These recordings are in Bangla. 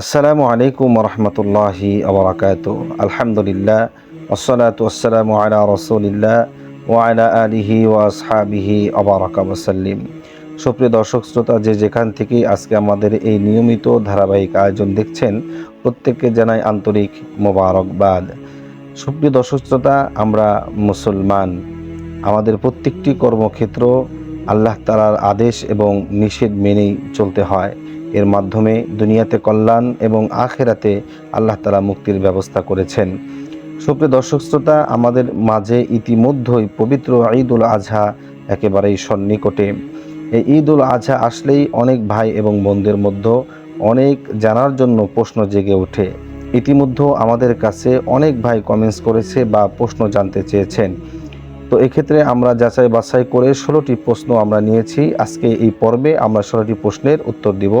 আসসালামু আলাইকুম রহমতুল্লাহি আবরাকাত। আলহামদুলিল্লাহ ওসলাত ওসালামু আলা রসুলিল্লাহ ওয়ালা আলিহি ও আসহাবিহি আবরাকা ওসাল্লিম সুপ্রিয় দর্শক, শ্রোতা, যে যেখান থেকে আজকে আমাদের এই নিয়মিত ধারাবাহিক আয়োজন দেখছেন, প্রত্যেককে জানাই আন্তরিক মোবারকবাদ। সুপ্রিয় দর্শক, শ্রোতা, আমরা মুসলমান। আমাদের প্রত্যেকটি কর্মক্ষেত্র আল্লাহ তালার আদেশ এবং নিষেধ মেনেই চলতে হয়। এর মাধ্যমে দুনিয়াতে কল্যাণ এবং আখেরাতে আল্লাহ তালা মুক্তির ব্যবস্থা করেছেন। সুপ্রিয় দর্শক শ্রোতা, আমাদের মাঝে ইতিমধ্যেই পবিত্র ঈদ উল আজহা একেবারেই সন্নিকটে। এই ঈদ উল আজহা আসলেই অনেক ভাই এবং বোনদের মধ্যে অনেক জানার জন্য প্রশ্ন জেগে ওঠে। ইতিমধ্যে আমাদের কাছে অনেক ভাই কমেন্টস করেছে বা প্রশ্ন জানতে চেয়েছেন। তো এক্ষেত্রে আমরা যাচাই বাছাই করে ষোলোটি প্রশ্ন আমরা নিয়েছি। আজকে এই পর্বে আমরা ষোলোটি প্রশ্নের উত্তর দিব।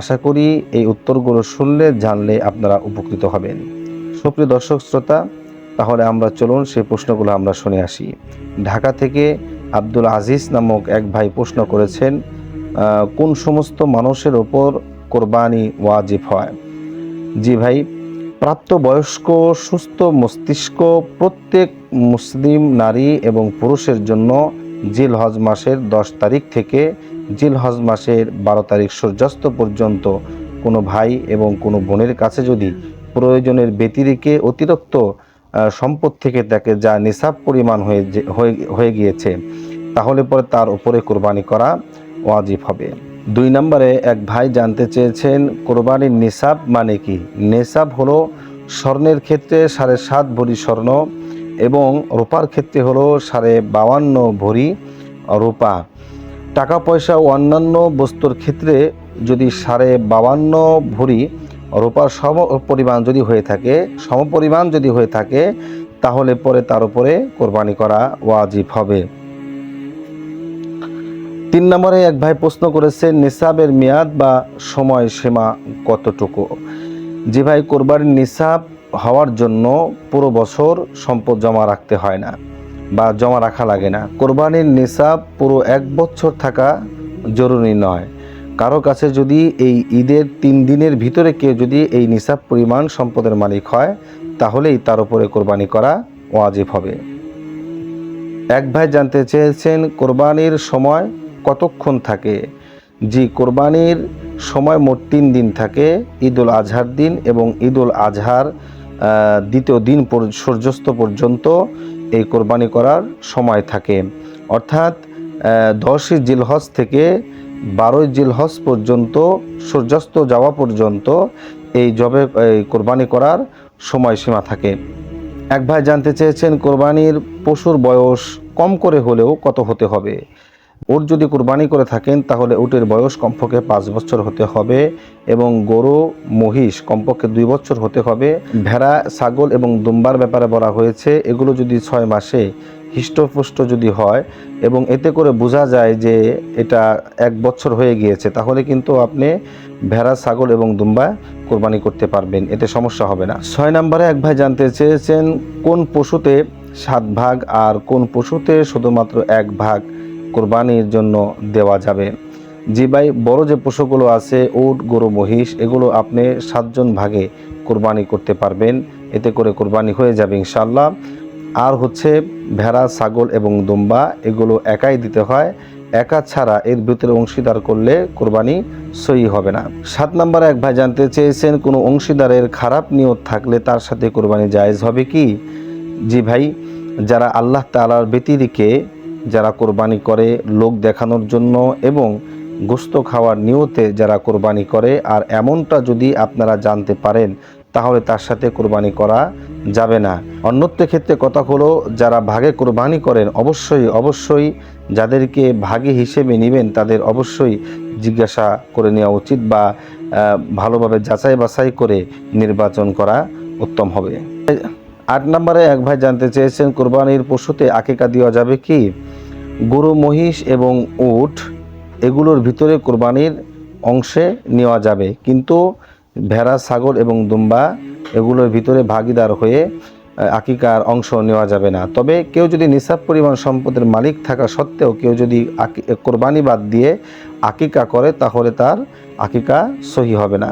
আশা করি এই উত্তরগুলো শুনলে, জানলে আপনারা উপকৃত হবেন। সুপ্রিয় দর্শক শ্রোতা, তাহলে আমরা চলুন সেই প্রশ্নগুলো আমরা শুনে আসি। ঢাকা থেকে আব্দুল আজিজ নামক এক ভাই প্রশ্ন করেছেন কোন সমস্ত মানুষের ওপর কোরবানি ওয়াজিব হয়? জি ভাই প্রাপ্তবয়স্ক, সুস্থ মস্তিষ্ক, প্রত্যেক মুসলিম নারী এবং পুরুষের জন্য জিল হজ মাসের দশ তারিখ থেকে জিল হজ মাসের বারো তারিখ সূর্যাস্ত পর্যন্ত কোনো ভাই এবং কোনো বোনের কাছে যদি প্রয়োজনের ব্যতিরিকে অতিরিক্ত সম্পদ থেকে তাকে যা নিসাব পরিমাণ হয়ে হয়ে গিয়েছে, তাহলে পরে তার উপরে কোরবানি করা ওয়াজিব হবে। দুই নম্বরে, এক ভাই জানতে চেয়েছেন, কোরবানির নিসাব মানে কি? নেসাব হলো স্বর্ণের ক্ষেত্রে সাড়ে সাত ভরি স্বর্ণ এবং রূপার ক্ষেত্রে হলো সাড়ে বাউান্ন ভরি রূপা। টাকা পয়সা ও অন্যান্য বস্তুর ক্ষেত্রে যদি সাড়ে বাউান্ন ভরি রূপার সম পরিমাণ যদি হয়ে থাকে সম পরিমাণ যদি হয়ে থাকে, তাহলে পরে তার উপরে কোরবানি করা ওয়াজিব হবে। তিন নম্বরে এক ভাই প্রশ্ন করেছেন নিসাবের মেয়াদ বা সময় সীমা কতটুকু? যে ভাই, কোরবানির নিসাব হওয়ার জন্য পুরো বছর সম্পদ জমা রাখতে হয় না বা জমা রাখা লাগে না। কোরবানির নিসাব পুরো এক বছর থাকা জরুরি নয়। কারও কাছে যদি এই ঈদের তিন দিনের ভিতরে কেউ যদি এই নিসাব পরিমাণ সম্পদের মালিক হয়, তাহলেই তার উপরে কোরবানি করা ওয়াজিব হবে। এক ভাই জানতে চেয়েছেন, কোরবানির সময় কতক্ষণ থাকে? জি, কোরবানির সময় মোট তিন দিন থাকে, ঈদুল আজহার দিন এবং ঈদ উল আজহার দ্বিতীয় দিন সূর্যাস্ত পর্যন্ত এই কোরবানি করার সময় থাকে। অর্থাৎ দশই জিলহজ থেকে বারোই জিলহজ পর্যন্ত, সূর্যাস্ত যাওয়া পর্যন্ত এই জবে, এই কোরবানি করার সময়সীমা থাকে। এক ভাই জানতে চেয়েছেন, কোরবানির পশুর বয়স কম করে হলেও কত হতে হবে? ওট যদি কোরবানি করে থাকেন, তাহলে উটের বয়স কমপক্ষে পাঁচ বছর হতে হবে এবং গরু, মহিষ কমপক্ষে দুই বছর হতে হবে। ভেড়া, ছাগল এবং দুম্বার ব্যাপারে বলা হয়েছে, এগুলো যদি ছয় মাসে হৃষ্টপুষ্ট যদি হয় এবং এতে করে বোঝা যায় যে এটা এক বছর হয়ে গিয়েছে, তাহলে কিন্তু আপনি ভেড়া, ছাগল এবং দুম্বা কোরবানি করতে পারবেন, এতে সমস্যা হবে না। ছয় নম্বরে এক ভাই জানতে চেয়েছেন, কোন পশুতে সাত ভাগ আর কোন পশুতে শুধুমাত্র এক ভাগ? কোরবানির জন্য দেওয়া যাবে। জি ভাই, বড় যে পশুগুলো আছে, উট, গরু, মহিষ, এগুলো আপনি সাতজন ভাগে কোরবানি করতে পারবেন। এতে করে কোরবানি হয়ে যাবে ইনশাল্লাহ আর হচ্ছে ভেড়া, ছাগল এবং দুম্বা, এগুলো একাই দিতে হয়। একা ছাড়া এর ভিতরে অংশীদার করলে কোরবানি সই হবে না। সাত নম্বরে এক ভাই জানতে চেয়েছেন, কোনো অংশীদারের খারাপ নিয়ত থাকলে তার সাথে কোরবানি জায়েজ হবে কি? জি ভাই, যারা আল্লাহ তালার ব্যতিরিকে যারা কোরবানি করে লোক দেখানোর জন্য এবং গোস্ত খাওয়ার নিয়তে যারা কোরবানি করে, আর এমনটা যদি আপনারা জানতে পারেন, তাহলে তার সাথে কোরবানি করা যাবে না। অন্যত্র ক্ষেত্রে কথা হলো, যারা ভাগে কোরবানি করেন, অবশ্যই অবশ্যই যাদেরকে ভাগে হিসেবে নেবেন, তাদের অবশ্যই জিজ্ঞাসা করে নেওয়া উচিত বা ভালোভাবে যাচাই বাছাই করে নির্বাচন করা উত্তম হবে। আট নম্বরে এক ভাই জানতে চেয়েছেন, কোরবানির পশুতে আকিকা দেওয়া যাবে কি? গরু, মহিষ এবং উট এগুলোর ভিতরে কোরবানির অংশে নেওয়া যাবে। কিন্তু ভেড়া, ছাগল এবং দুম্বা এগুলোর ভিতরে ভাগিদার হয়ে আকিকার অংশ নেওয়া যাবে না। তবে কেউ যদি নিসাব পরিমাণ সম্পদের মালিক থাকা সত্ত্বেও কেউ যদি কোরবানি বাদ দিয়ে আকিকা করে, তাহলে তার আকিকা সহি হবে না।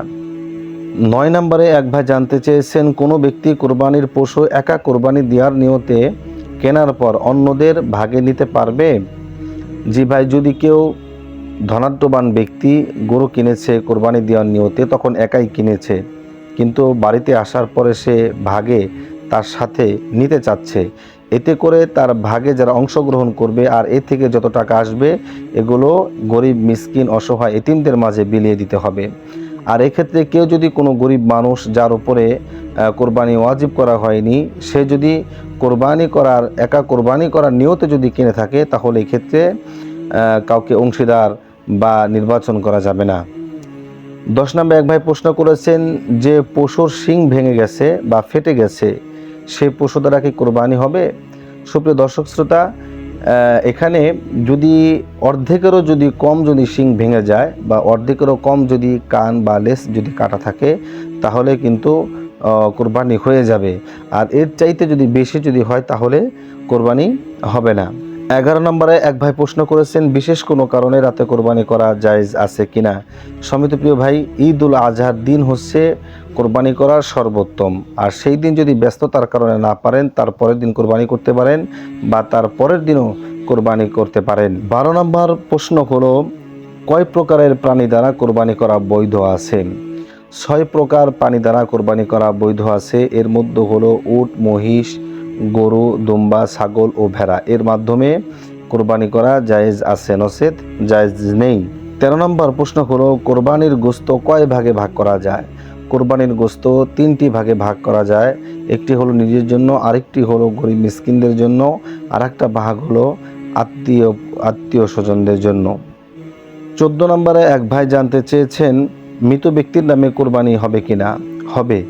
নয় নম্বরে এক ভাই জানতে চেয়েছেন, কোনো ব্যক্তি কোরবানির পশু একা কোরবানি দেওয়ার নিয়তে কেনার পর অন্যদের ভাগে নিতে পারবে? জি ভাই, যদি কেউ ধনাঢ্যবান ব্যক্তি গরু কিনেছে, কোরবানি দেওয়ার নিয়তে তখন একাই কিনেছে। কিন্তু বাড়িতে আসার পরে সে ভাগে তার সাথে নিতে চাচ্ছে। এতে করে তার ভাগে যারা অংশগ্রহণ করবে আর এ থেকে যত টাকা আসবে, এগুলো গরিব, মিসকিন, অসহায় এতিমদের মাঝে বিলিয়ে দিতে হবে। আর এক্ষেত্রে কেউ যদি কোনো গরিব মানুষ যার উপরে কোরবানি ওয়াজিব করা হয়নি, সে যদি কোরবানি করার, একা কোরবানি করার নিয়তে যদি কিনে থাকে, তাহলে এক্ষেত্রে কাউকে অংশীদার বা নির্বাচন করা যাবে না। দশ নম্বর এক ভাই প্রশ্ন করেছেন, যে পশুর শিং ভেঙে গেছে বা ফেটে গেছে সেই পশু দ্বারা কি কোরবানি হবে? সুপ্রিয় দর্শক শ্রোতা এখানে যদি অর্ধেকেরও যদি কম যদি শিং ভেঙে যায় বা অর্ধেকেরও কম যদি কান বা লেস যদি কাটা থাকে, তাহলে কিন্তু কোরবানি হয়ে যাবে। আর এর চাইতে যদি বেশি যদি হয়, তাহলে কোরবানি হবে না। এগারো নম্বরে এক ভাই প্রশ্ন করেছেন, বিশেষ কোনো কারণে রাতে কোরবানি করা জায়েজ আছে কিনা? সমিতপ্রিয় ভাই ঈদ উল আজহার দিন হচ্ছে কোরবানি করার সর্বোত্তম। আর সেই দিন যদি ব্যস্ততার কারণে না পারেন, তার পরের দিন কোরবানি করতে পারেন বা তার পরের দিনও কোরবানি করতে পারেন। বারো নম্বর প্রশ্ন হলো, কয় প্রকারের প্রাণী দ্বারা কোরবানি করা বৈধ আছে? ছয় প্রকার প্রাণী দ্বারা কোরবানি করা বৈধ আছে। এর মধ্যে হলো উট, মহিষ, গরু, দুম্বা, ছাগল ও ভেড়া। এর মাধ্যমে কোরবানি করা জায়েজ আছে নসেদ জায়েজ নেই। তেরো নম্বর প্রশ্ন হলো, কোরবানির গোস্ত কয় ভাগে ভাগ করা যায়? কোরবানির গোস্ত তিনটি ভাগে ভাগ করা যায়। একটি হলো নিজের জন্য, আরেকটি হলো গরিব মিসকিনদের জন্য আর একটা ভাগ হলো আত্মীয় আত্মীয় স্বজনদের জন্য। চোদ্দ নম্বরে এক ভাই জানতে চেয়েছেন, মৃত ব্যক্তির নামে কোরবানি হবে কিনা? হবে।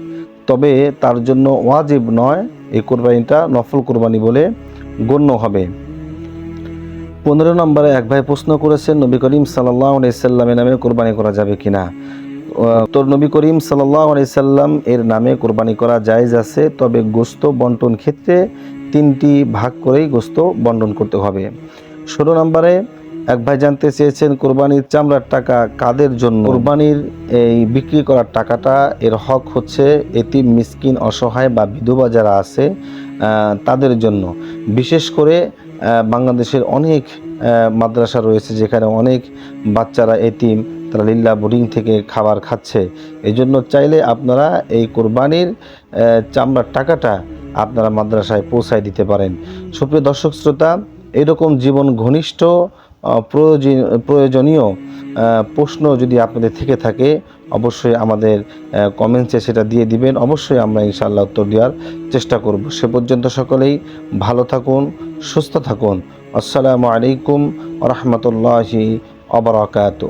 তবে তার জন্য ওয়াজিব নয়, এই কোরবানিটা নফল কোরবানি বলে গণ্য হবে। পনেরো নম্বরে এক ভাই প্রশ্ন করেছেন, নবী করিম সাল্লাহ সাল্লামের নামে কোরবানি করা যাবে কিনা? তোর নবী করিম সাল্লাহ সাল্লাম এর নামে কোরবানি করা জায়েজ আছে, তবে গোস্ত বন্টন ক্ষেত্রে তিনটি ভাগ করেই গোস্ত বন্টন করতে হবে। ষোলো নম্বরে, এক ভাই জানতে চেয়েছেন কোরবানির চামড়ার টাকা কাদের জন্য? কোরবানির এই বিক্রি করার টাকাটা এর হক হচ্ছে এতিম, মিসকিন, অসহায় বা বিধবা যারা আছে তাদের জন্য। বিশেষ করে বাংলাদেশের অনেক মাদ্রাসা রয়েছে যেখানে অনেক বাচ্চারা এতিম তারা লিল্লা বোর্ডিং থেকে খাবার খাচ্ছে। এই জন্য চাইলে আপনারা এই কোরবানির চামড়ার টাকাটা আপনারা মাদ্রাসায় পৌঁছায় দিতে পারেন। সুপ্রিয় দর্শক শ্রোতা, এরকম জীবন ঘনিষ্ঠ প্রয়োজন- প্রয়োজনীয় প্রশ্ন যদি আপনাদের থেকে থাকে, অবশ্যই আমাদের কমেন্টসে সেটা দিয়ে দিবেন। অবশ্যই আমরা ইনশাআল্লাহ উত্তর দেওয়ার চেষ্টা করব। সে পর্যন্ত সকলেই ভালো থাকুন, সুস্থ থাকুন। আসসালামু আলাইকুম রহমতুল্লাহি অবরাকাতু